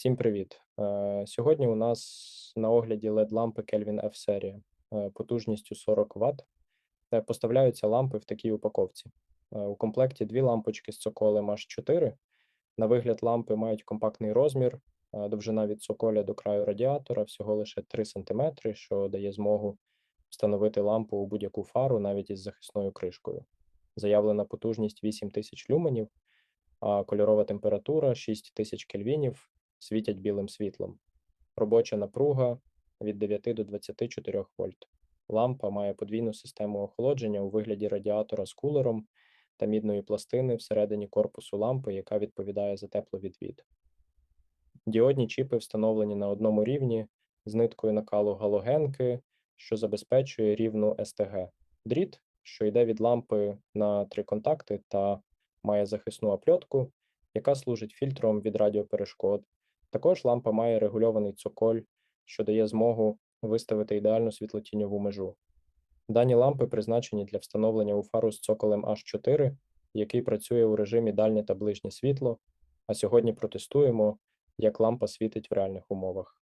Всім привіт! Е, Сьогодні у нас на огляді LED-лампи Kelvin F серія е, потужністю 40 Вт. Е, Поставляються лампи в такій упаковці. У комплекті дві лампочки з цоколем H4. На вигляд лампи мають компактний розмір, довжина від цоколя до краю радіатора всього лише 3 см, що дає змогу встановити лампу у будь-яку фару навіть із захисною кришкою. Заявлена потужність 8000 люменів, а кольорова температура 6000 кельвінів, світять білим світлом. Робоча напруга від 9 до 24 вольт. Лампа має подвійну систему охолодження у вигляді радіатора з кулером та мідної пластини всередині корпусу лампи, яка відповідає за тепловідвід. Діодні чіпи встановлені на одному рівні з ниткою накалу галогенки, що забезпечує рівну СТГ. Дріт, що йде від лампи на три контакти та має захисну опльотку, яка служить фільтром від радіоперешкод. Також лампа має регульований цоколь, що дає змогу виставити ідеальну світлотіньову межу. Дані лампи призначені для встановлення у фару з цоколем H4, який працює у режимі дальнє та ближнє світло, а сьогодні протестуємо, як лампа світить в реальних умовах.